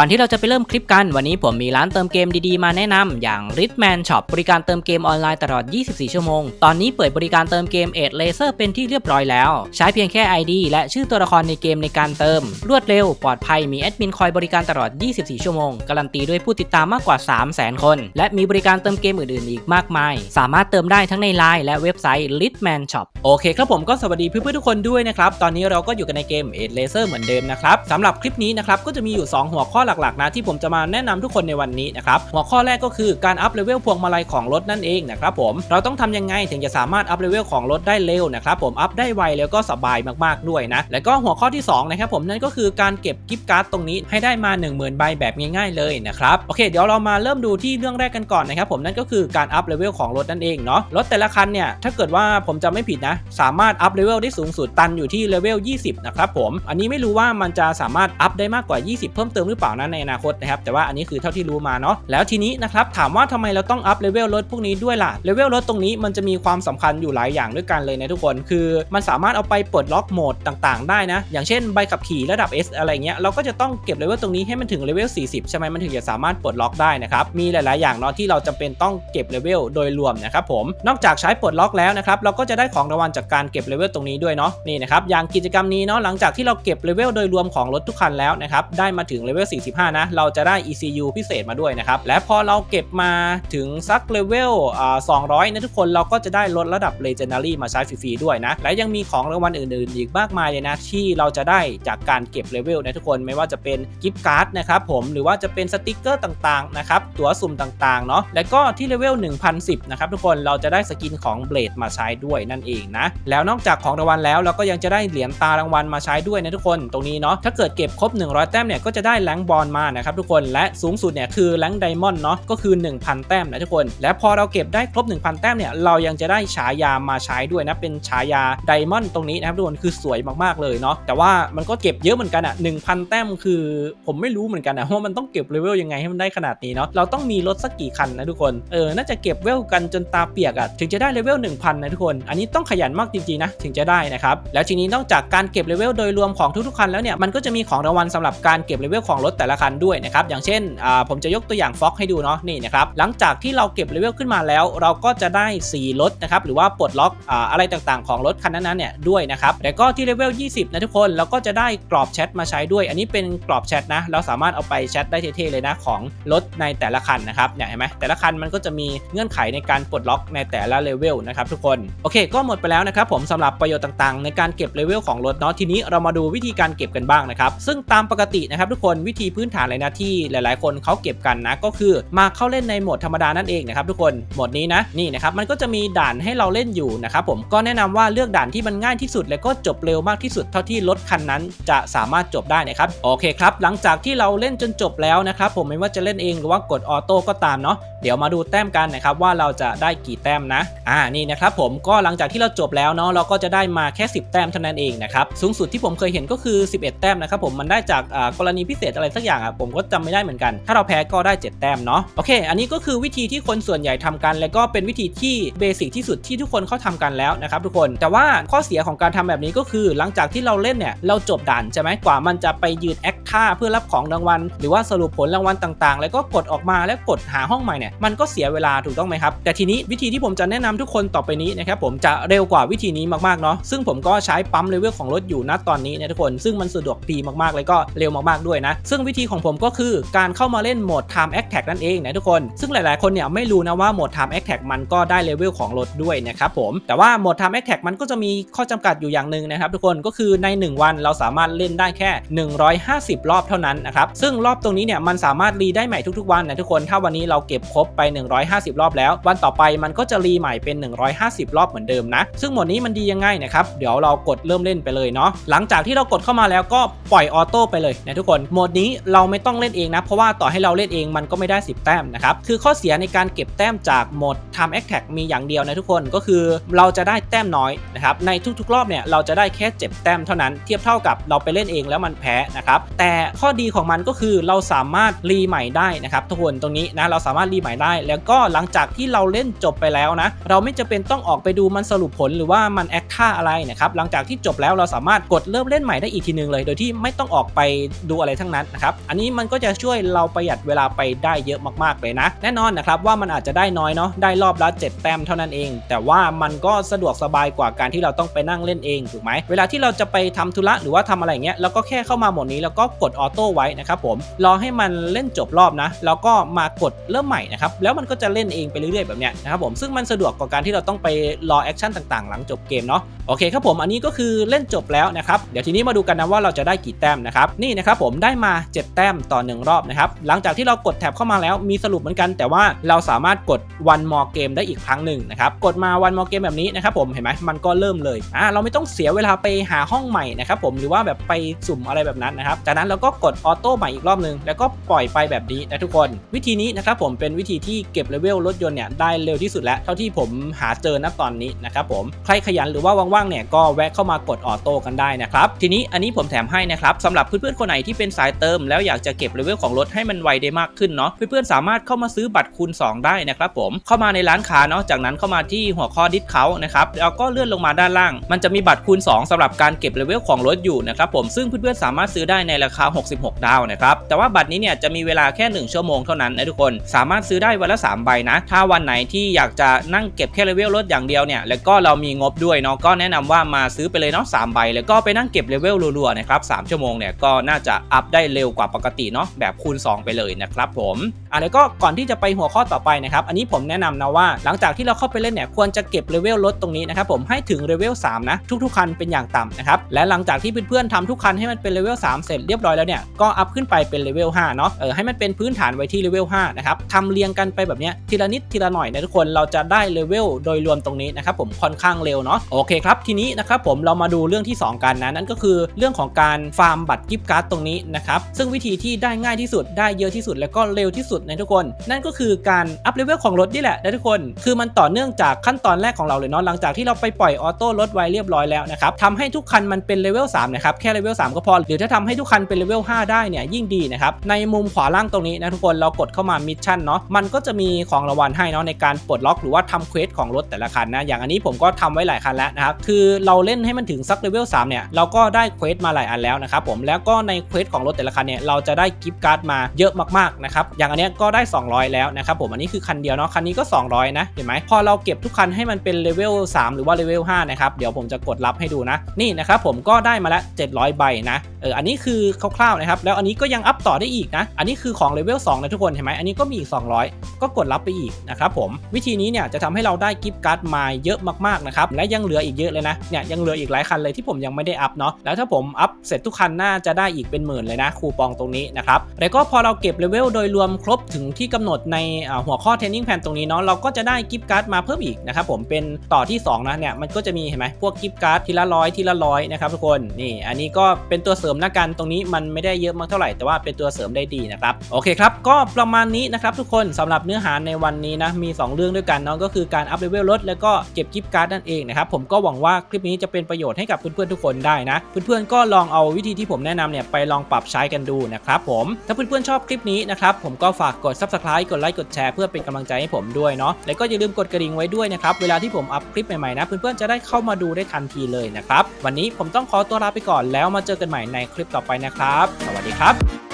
ก่อนที่เราจะไปเริ่มคลิปกัน วันนี้ผมมีร้านเติมเกมดีๆ มาแนะนำอย่าง Ritman Shop บริการเติมเกมออนไลน์ตลอด 24 ชั่วโมง ตอนนี้เปิดบริการเติมเกมเอ l เลเซอร์เป็นที่เรียบร้อยแล้ว ใช้เพียงแค่ ID และชื่อตัวละครในเกมในการเติม รวดเร็ว ปลอดภัยมีแอดมินคอยบริการตลอด 24 ชั่วโมง การันตีด้วยผู้ติดตามมากกว่า 300,000 คน และมีบริการเติมเกมอื่นๆ อีกมากมาย สามารถเติมได้ทั้งในไลน์และเว็บไซต์ Ritman Shop โอเคครับผมก็สวัสดีเพื่อนๆทุกคนด้วยนะครับตอนนี้เราก็อยู่กันในเกมเอ l เลเซอร์เหมือนเดิมนะครับสำหรับคลิปนี้นะครับก็จะมีอยู่ 2 หัวข้อหลักๆนะที่ผมจะมาแนะนำทุกคนในวันนี้นะครับหัวข้อแรกก็คือการอัพเลเวลพวงมาลัยของรถนั่นเองนะครับผมเราต้องทำยังไงถึงจะสามารถอัพเลเวลของรถได้เร็วนะครับผมอัพได้ไวแล้วก็สบายมากๆด้วยนะแล้วก็หัวข้อที่2นะครับผมนั่นก็คือการเก็บกิฟต์การ์ดตรงนี้ให้ได้มา 10,000ใบแบบง่ายๆเลยนะครับโอเคเดี๋ยวเรามาเริ่มดูที่เรื่องแรกกันก่อนนะครับผมนั่นก็คือการอัพเลเวลของรถนั่นเองเนาะรถแต่ละคันเนี่ยถ้าเกิดว่าผมจำไม่ผิดนะ สามารถอัพเลเวลได้สูงสุดตันอยู่ที่เลเวล20นะครับผมอันนี้ไม่รู้ว่ามันจะสามารถอัพได้มากกว่า 20 เพิ่มเติมหรือเปล่านะในอนาคตนะครับแต่ว่าอันนี้คือเท่าที่รู้มาเนาะแล้วทีนี้นะครับถามว่าทำไมเราต้องอัพเลเวลรถพวกนี้ด้วยล่ะเลเวลรถตรงนี้มันจะมีความสำคัญอยู่หลายอย่างด้วยกันเลยนะทุกคนคือ มันสามารถเอาไปปลดล็อกโหมดต่างๆ ได้นะ อย่างเช่นใบขับขี่ระดับ S อะไรเงี้ยเราก็จะต้องเก็บเลเวลตรงนี้ให้มันถึงเลเวล40 ใช่ไหมมันถึงจะสามารถปลดล็อกได้นะครับมีหลาย ๆ อย่างเนาะที่เราจำเป็นต้องเก็บเลเวลโดยรวมนะครับผมนอกจากใช้ปลดล็อกแล้วนะครับเราก็จะได้ของรางวัลจากการเก็บเลเวลตรงนี้ด้วยเนาะนี่นะครับอย่างกิจกรรมนี้เนาะหลังจากที่เราเก็บเลเวลโดยรวมของรถทุกคันแล้วนะครับได้มาถึงเลเวล45 นะ เราจะได้ ECU พิเศษมาด้วยนะครับ และพอเราเก็บมาถึงสักเลเวลอ่า200 นะทุกคนเราก็จะได้ลดระดับ Legendary มาใช้ฟรีๆด้วยนะ และยังมีของรางวัลอื่นๆ อีกมากมายเลยนะ ที่เราจะได้จากการเก็บเลเวลนะทุกคนไม่ว่าจะเป็นกิฟต์การ์ดนะครับผมหรือว่าจะเป็นสติกเกอร์ต่างๆนะครับตั๋วสุ่มต่างๆเนาะและก็ที่เลเวล1010 นะครับทุกคนเราจะได้สกินของเบลดมาใช้ด้วยนั่นเองนะแล้วนอกจากของรางวัลแล้วเราก็ยังจะได้เหรียญตารางวัลมาใช้ด้วยนะทุกคนตรงนี้เนาะถ้าเกิดเก็บครบ 100 แต้มเนี่ยก็จะได้แรงบอลมานะครับทุกคนและสูงสุดเนี่ยคือแรงไดมอนด์เนาะก็คือ 1,000 แต้มนะทุกคน และพอเราเก็บได้ครบ 1,000 แต้มเนี่ยเรายังจะได้ฉายามาใช้ด้วยนะเป็นฉายาไดมอนด์ตรงนี้นะครับทุกคนคือสวยมากๆเลยเนาะแต่ว่ามันก็เก็บเยอะเหมือนกันอะ1,000 แต้มคือ ผมไม่รู้เหมือนกันนะว่ามันต้องเก็บเลเวลยังไงให้มันได้ขนาดนี้เนาะเราต้องมีรถสักกี่คันนะทุกคนเออน่าจะเก็บเวลกันจนตาเปียกอะถึงจะได้เลเวล1,000นะทุกคน อันนี้ต้องขยันมากจริงๆนะถึงจะได้นะครับแล้วทีนี้นอกจากการเก็บเลเวลโดยรวมของทุกๆคันแล้วเนี่ยมันก็จะมีของรางวัลสำหรับการเก็บเลเวลของรถแต่ละคันด้วยนะครับอย่างเช่นผมจะยกตัวอย่างฟ็อกให้ดูเนาะนี่นะครับหลังจากที่เราเก็บเลเวลขึ้นมาแล้ว เราก็จะได้สีรถนะครับหรือว่าปลดล็อกออะไรต่างๆ ของรถคันนั้นๆเนี่ยด้วยนะครับแล้วก็ที่เลเวล 20 นะทุกคนเราก็จะได้กรอบแชทมาใช้ด้วย อันนี้เป็นกรอบแชทนะเราสามารถเอาไปแชทได้เท่ๆเลยนะของรถในแต่ละคันนะครับเนี่ยเห็นไหมแต่ละคันมันก็จะมีเงื่อนไขในการปลดล็อกในแต่ละเลเวลนะครับทุกคนโอเค ก็หมดไปแล้วนะครับผมสำหรับประโยชน์ต่างๆ ในการเก็บเลเวลของรถเนาะทีนี้เรามาดูวิธีการเก็บกันบ้างนะครับซึ่งตามปกตินะครับทุกคนวิธีพื้นฐานเลยนะที่หลาย ๆ คนเขาเก็บกันนะ ก็คือมาเข้าเล่นในโหมดธรรมดานั่นเองนะครับทุกคนโหมดนี้นะนี่นะครับมันก็จะมีด่านให้เราเล่นอยู่นะครับผมก็แนะนำว่าเลือกด่านที่มันง่ายที่สุด และก็จบเร็วมากที่สุดเท่าที่รถคันนั้นจะสามารถจบได้นะครับโอเคครับหลังจากที่เราเล่นจนจบแล้วนะครับผมไม่ว่าจะเล่นเองหรือว่ากดออโต้ก็ตามเนาะเดี๋ยวมาดูแต้มกันนะครับว่าเราจะได้กี่แต้มนะอ่านี่นะครับผมก็หลังจากที่เราจบแล้วเนาะเราก็จะได้มาแค่ 10 แต้มเท่านั้นเองนะครับสูงสุดที่ผมเคยเห็นก็คือ 11 แต้มนะครับผมมันได้จากกรณีพิเศษอะไรสักอย่างอะผมก็จำไม่ได้เหมือนกัน ถ้าเราแพ้ก็ได้ 7 แต้มเนาะโอเค อันนี้ก็คือวิธีที่คนส่วนใหญ่ทำกัน และก็เป็นวิธีที่เบสิกที่สุดที่ทุกคนเขาทำกันแล้วนะครับทุกคนแต่ว่าข้อเสียของการทำแบบนี้ก็คือ หลังจากที่เราเล่นเนี่ยเราจบด่านใช่ไหมกว่ามันจะไปยืนแอค ท่าเพื่อรับของรางวัล หรือว่าสรุปผลรางวัลต่างๆ แล้วก็กดออกมาแล้วกดหาห้องใหม่เนี่ยมันก็เสียเวลาถูกต้องไหมครับ แต่ทีนี้วิธีที่ผมจะแนะนำทุกคนต่อไปนี้นะครับผมจะเร็วกว่าวิธีนี้มากๆเนาะซึ่งผมก็ใช้ปั๊มเลเวลของรถอยู่ณตอนนี้นะทุกคนซึ่งมันสะดวกดีมากๆเลยก็เร็วมากๆด้วยนะ ซึ่งวิธีของผมก็คือการเข้ามาเล่นโหมด Time Attack นั่นเองนะทุกคน ซึ่งหลายๆ คนเนี่ยไม่รู้นะว่าโหมด Time Attack มันก็ได้เลเวลของรถด้วยนะครับผมแต่ว่าโหมด Time Attack มันก็จะมีข้อจำกัดอยู่อย่างหนึ่งนะครับทุกคนก็คือใน 1 วันเราสามารถเล่นได้แค่ 150รอบเท่านั้นนะครับซึ่งรอบตรงนี้เนี่ยมันสามารถรีได้ใหม่ทุกๆวันนะทุกคนถ้าวันนี้เราเก็บครบไป 150 รอบแล้ว วันต่อไปมันก็จะรีใหม่เป็น 150 รอบเหมือนเดิมนะ ซึ่งโหมดนี้มันดียังไงนะครับเดี๋ยวเรากดเริ่มเล่นไปเลยเนาะหลังจากที่เรากดเข้ามาแล้วก็ปล่อยออโต้ไปเลยนะทุกคนโหมดนี้เราไม่ต้องเล่นเองนะเพราะว่าต่อให้เราเล่นเองมันก็ไม่ได้ 10 แต้มนะครับคือข้อเสียในการเก็บแต้มจากโหมด Time Attack มีอย่างเดียวนะทุกคนก็คือเราจะได้แต้มน้อยนะครับในทุกๆ รอบเนี่ยเราจะได้แค่ 7 แต้มเท่านั้นเทียบเท่ากับเราไปเล่นเองแล้วมันแพ้นะครับแต่ข้อดีของมันก็คือเราสามารถรีใหม่ได้นะครับทุกคนตรงนี้นะเราสามารถรีใหม่ได้ แล้วก็หลังจากที่เราเล่นจบไปแล้วนะเราไม่จะเป็นต้องออกไปดูมันสรุปผลหรือว่ามันแอคท่าอะไรนะครับหลังจากที่จบแล้วเราสามารถกดเริ่มเล่นใหม่ได้อีกทีหนึงเลย โดยที่ไม่ต้องออกไปดูอะไรทั้งนั้นนะครับอันนี้มันก็จะช่วยเราประหยัดเวลาไปได้เยอะมากๆเลยนะ แน่นอนนะครับว่ามันอาจจะได้น้อยเนาะได้รอบละ7แต้มเท่านั้นเอง แต่ว่ามันก็สะดวกสบายกว่าการที่เราต้องไปนั่งเล่นเองถูกไหมเวลาที่เราจะไปทำธุระหรือว่าทำอะไรเงี้ยเราก็แค่เข้ามาหมดนี้แล้วก็กดออโต้ไว้นะครับผมรอให้มันเล่นจบรอบนะแล้วก็มากดเริ่มใหม่นะครับแล้วมันก็จะเล่นเองไปเรื่อยๆแบบเนี้ยนะครับผมซึ่งมันสะดวกกว่าการที่เราต้องไปรอแอคชั่นต่างๆ หลังจบเกมเนาะโอเคครับผมอันนี้ก็คือเล่นจบแล้วนะครับเดี๋ยวทีนี้มาดูกันนะว่าเราจะได้กี่แต้มนะครับนี่นะครับผมได้มา 7 แต้มต่อ 1 รอบนะครับหลังจากที่เรากดแท็บเข้ามาแล้วมีสรุปเหมือนกัน แต่ว่าเราสามารถกด one more game ได้อีกครั้งหนึ่งนะครับกดมา one more game แบบนี้นะครับผมเห็นไหมมันก็เริ่มเลยอ่าเราไม่ต้องเสียเวลาไปหาห้องใหม่นะครับผมหรือว่าแบบไปสุ่มอะไรแบบนั้นนะครับจากนั้นเราก็กดออโต้ใหม่อีกรอบหนึง แล้วก็ปล่อยไปแบบนี้นะทุกคน วิธีนี้นะครับผมเป็นวิธีที่เก็บเลเวลรถยนต์เนี่ยได้เร็วที่สุดแล้ว เท่าที่ผมหาเจอณตอนนี้นะครับผมใครขยันหรือว่าว่างๆเนี่ยก็แวะเข้ามากดออโต้กันได้นะครับทีนี้อันนี้ผมแถมให้นะครับสำหรับเพื่อนๆคนไหนที่เป็นสายเติม แล้วอยากจะเก็บเลเวลของรถให้มันไวได้มากขึ้นเนาะเพื่อนๆสามารถเข้ามาซื้อบัตรคูณ 2 ได้นะครับผมเข้ามาในร้านค้าเนาะจากนั้นเข้ามาที่หัวข้อดิสเขานะครับแล้วก็เลื่อนลงมาด้านล่าง มันจะมีบัตรคูณ 2สำหรับการเก็บเลเวลของรถอยู่นะครับผมซึ่งเพื่อนๆสามารถซื้อได้ในราคาคา 66 ดาวนะครับ แต่ว่าบัตรนี้เนี่ยจะมีเวลาแค่ 1 ชั่วโมงเท่านั้นนะทุกคน สามารถซื้อได้วันละ 3 ใบนะ ถ้าวันไหนที่อยากจะนั่งเก็บแค่เลเวลรถอย่างเดียวเนี่ย แล้วก็เรามีงบด้วยเนาะ ก็แนะนำว่ามาซื้อไปเลยเนาะสามใบ แล้วก็ไปนั่งเก็บเลเวลรัวๆนะครับสามชั่วโมงเนี่ยก็น่าจะอัพได้เร็วกว่าปกติเนาะ แบบคูณ 2 ไปเลยนะครับผมอะแล้วก็ก่อนที่จะไปหัวข้อต่อไปนะครับ อันนี้ผมแนะนำนะว่า หลังจากที่เราเข้าไปเล่นเนี่ยควรจะเก็บเลเวลรถตรงนี้นะครับผมให้ถึงเลเวล3นะทุกๆคันเป็นอย่างต่ำนะครับ และหลังจากที่เพื่อนๆทำทุกคันให้มันเป็นเลเวล3เสร็จเรียบร้อยแล้วเนี่ยก็อัพขึ้นไปเป็นเลเวล5เนาะเออให้มันเป็นพื้นฐานไว้ที่เลเวล5นะครับทำเรียงกันไปแบบเนี้ยทีละนิดทีละหน่อยนะทุกคนเราจะได้เลเวลโดยรวมตรงนี้นะครับผมค่อนข้างเร็วเนาะโอเคครับทีนี้นะครับผมเรามาดูเรื่องที่ 2 กันนะนั่นก็คือเรื่องของการฟาร์มบัตรกิฟต์การ์ดตรงนี้นะครับซึ่งวิธีที่ได้ง่ายที่สุดได้เยอะที่สุดแล้วก็เร็วที่สุดนะทุกคน นั่นก็คือการอัพเลเวลของรถนี่แหละนะทุกคน คือมันต่อเนื่องจากขั้นตอนแรกของเราเลยเนาะหลังจากที่เราไปปล่อยออโต้รถไว้เรียบร้อยแล้วนะครับทำให้ทุกคันมันเป็นเลเวล3นะครับแค่เลเวล3ก็พอหรือถ้าทำให้ทุกคันเป็นเลเวล 5 ได้เนี่ยยิ่งดีนะครับ ในมุมขวาล่างตรงนี้นะทุกคนเรากดเข้ามามิชชั่นเนาะมันก็จะมีของรางวัลให้เนาะในการปลดล็อกหรือว่าทำเควสของรถแต่ละคันนะอย่างอันนี้ผมก็ทำไว้หลายคันแล้วนะครับคือเราเล่นให้มันถึงสักเลเวล3เนี่ยเราก็ได้เควสมาหลายอันแล้วนะครับผมแล้วก็ในเควสของรถแต่ละคันเนี่ยเราจะได้กิฟต์การ์ดมาเยอะมากๆนะครับอย่างอันเนี้ยก็ได้ 200 แล้วนะครับผมอันนี้คือคันเดียวเนาะคันนี้ก็ 200 นะเห็นไหมพอเราเก็บทุกคันให้มันเป็นเลเวล3หรือว่าเลเวล5นะครับเดี๋ยวผมจะกดรับให้ดูนะนี่นะครับผมก็ได้มาแล้ว700 ใบนะเอออันนี้คือคร่าวๆนะครับ แล้วอันนี้ก็ยังอัพต่อได้อีกนะ อันนี้คือของเลเวล2นะทุกคนเห็นไหมอันนี้ก็มีอีก 200 ก็กดรับไปอีกนะครับผม วิธีนี้เนี่ยจะทำให้เราได้กิฟต์การ์ดมาเยอะมากๆนะครับ และยังเหลืออีกเยอะเลยนะ เนี่ยยังเหลืออีกหลายคันเลยที่ผมยังไม่ได้อัพเนาะ แล้วถ้าผมอัพเสร็จทุกคันน่าจะได้อีกเป็นหมื่นเลยนะคูปองตรงนี้นะครับแล้วก็พอเราเก็บเลเวลโดยรวมครบถึงที่กำหนดในหัวข้อเทรนนิ่งแพนตรงนี้เนาะเราก็จะได้กิฟต์การ์ดมาเพิ่มอีกนะครับผมเป็นต่อที่2นะเนี่ยมันก็จะมีเห็นไหมพวกกิฟต์การ์ดทีละร้อยทีละร้อยนะครับทุกคนนี่อันนี้ก็เป็นตัวเสริมนะกันตรงนี้มันไม่ได้เยอะมากเท่าไหร่แต่ว่าเป็นตัวเสริมได้ดีนะครับโอเคครับก็ประมาณนี้นะครับทุกคนสำหรับเนื้อหาในวันนี้นะมี 2 เรื่องด้วยกันเนาะก็คือการอัพเลเวลรถแล้วก็เก็บกิฟต์การ์ดนั่นเองนะครับผมก็หวังว่าคลิปนี้จะเป็นประโยชน์ให้กับเพื่อนๆทุกคนได้นะเพื่อนๆก็ลองเอาวิธีที่ผมแนะนำเนี่ยไปลองปรับใช้กันดูนะครับผมถ้าเพื่อนๆชอบคลิปนี้นะครับผมก็ฝากกด subscribe กดไลค์กดแชร์เพื่อเป็นกำลังใจให้ผมด้วยเนาะแล้วก็อย่าลืมกดกระดิ่งไว้ด้วยนะครับเวลาที่ผมอัพคลิปใหม่ๆนะเพื่อนๆจะได้เข้ามาดูได้ทันทีเลยนะครับวันนี้ผมต้องขอตัวลาไปก่อนแล้วมาเจอกันใหม่ในคลิปต่อไปนะครับ สวัสดีครับ